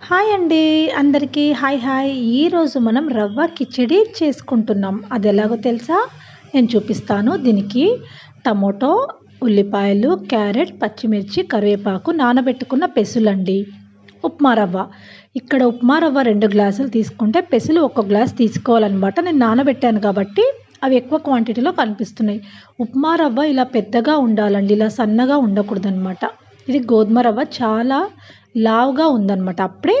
Hi అండి అందరికీ hi hi. ఈరోజు మనం రవ్వ కిచిడి చేసుకుంటున్నాం. అది ఎలాగో తెలుసా? నేను చూపిస్తాను. దీనికి టమోటో ఉల్లిపాయలు క్యారెట్ పచ్చిమిర్చి కరివేపాకు నానబెట్టుకున్న పెసులండి. ఉప్మా రవ్వ. ఇక్కడ ఉప్మా రవ్వ రెండు గ్లాసులు తీసుకుంటే పెసులు ఒక గ్లాస్ తీసుకోవాలన్నమాట. నేను నానబెట్టాను కాబట్టి అవి ఎక్కువ క్వాంటిటీలో కనిపిస్తున్నాయి. ఉప్మా రవ్వ ఇలా పెద్దగా ఉండాలండి ఇలా సన్నగా ఉండకూడదనమాట ఇది గోధుమ రవ్వ. చాలా లావుగా ఉందన్నమాట. అప్పుడే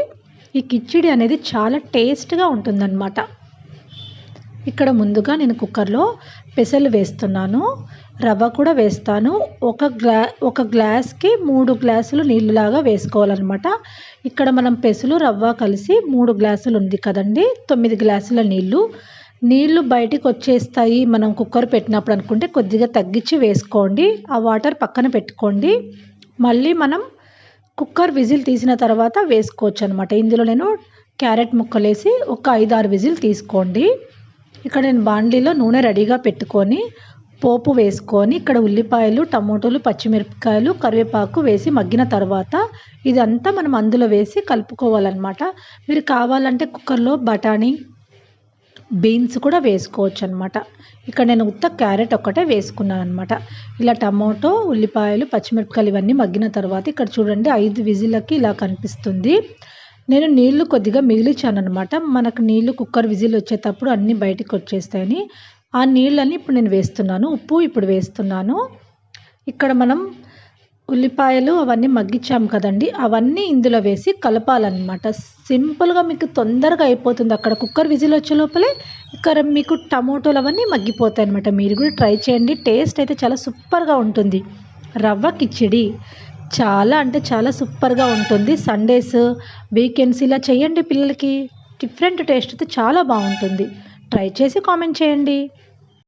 ఈ కిచిడి అనేది చాలా టేస్ట్గా ఉంటుందన్నమాట. ఇక్కడ ముందుగా నేను కుక్కర్లో పెసలు వేస్తున్నాను. రవ్వ కూడా వేస్తాను. ఒక గ్లా ఒక గ్లాస్కి మూడు గ్లాసులు నీళ్ళులాగా వేసుకోవాలన్నమాట. ఇక్కడ మనం పెసలు రవ్వ కలిసి మూడు గ్లాసులు ఉంది కదండి తొమ్మిది గ్లాసుల నీళ్ళు నీళ్ళు బయటికి వచ్చేస్తాయి మనం కుక్కర్ పెట్టినప్పుడు అనుకుంటే కొద్దిగా తగ్గించి వేసుకోండి. ఆ వాటర్ పక్కన పెట్టుకోండి. మళ్ళీ మనం కుక్కర్ విజిల్ తీసిన తర్వాత వేసుకోవచ్చు అనమాట ఇందులో నేను క్యారెట్ ముక్కలేసి ఒక ఐదు ఆరు విజిల్ తీసుకోండి. ఇక్కడ నేను బాండీలో నూనె రెడీగా పెట్టుకొని పోపు వేసుకొని ఇక్కడ ఉల్లిపాయలు టమోటాలు పచ్చిమిరపకాయలు కరివేపాకు వేసి మగ్గిన తర్వాత ఇదంతా మనం అందులో వేసి కలుపుకోవాలన్నమాట. మీరు కావాలంటే కుక్కర్లో బఠానీ బీన్స్ కూడా వేసుకోవచ్చు అనమాట ఇక్కడ నేను ఉత్త క్యారెట్ ఒక్కటే వేసుకున్నాను అనమాట ఇలా టమాటో ఉల్లిపాయలు పచ్చిమిరపకాయలు ఇవన్నీ మగ్గిన తర్వాత ఇక్కడ చూడండి ఐదు విజిలకి ఇలా కనిపిస్తుంది. నేను నీళ్ళు కొద్దిగా మిగిలిచాను అనమాట మనకు నీళ్ళు కుక్కర్ విజిల్ వచ్చేటప్పుడు అన్నీ బయటికి వచ్చేస్తాయని. ఆ నీళ్ళని ఇప్పుడు నేను వేస్తున్నాను. ఉప్పు ఇప్పుడు వేస్తున్నాను. ఇక్కడ మనం ఉల్లిపాయలు అవన్నీ మగ్గించాము కదండి. అవన్నీ ఇందులో వేసి కలపాలన్నమాట. సింపుల్గా మీకు తొందరగా అయిపోతుంది. అక్కడ కుక్కర్ విజిల్ వచ్చే లోపలే ఇక్కడ మీకు టమోటోలు అవన్నీ మగ్గిపోతాయి అనమాట మీరు కూడా ట్రై చేయండి. టేస్ట్ అయితే చాలా సూపర్గా ఉంటుంది. రవ్వ కిచిడి చాలా అంటే చాలా సూపర్గా ఉంటుంది. సండేస్ వీకెండ్స్ ఇలా చేయండి పిల్లలకి. డిఫరెంట్ టేస్ట్ అయితే చాలా బాగుంటుంది. ట్రై చేసి కామెంట్ చేయండి.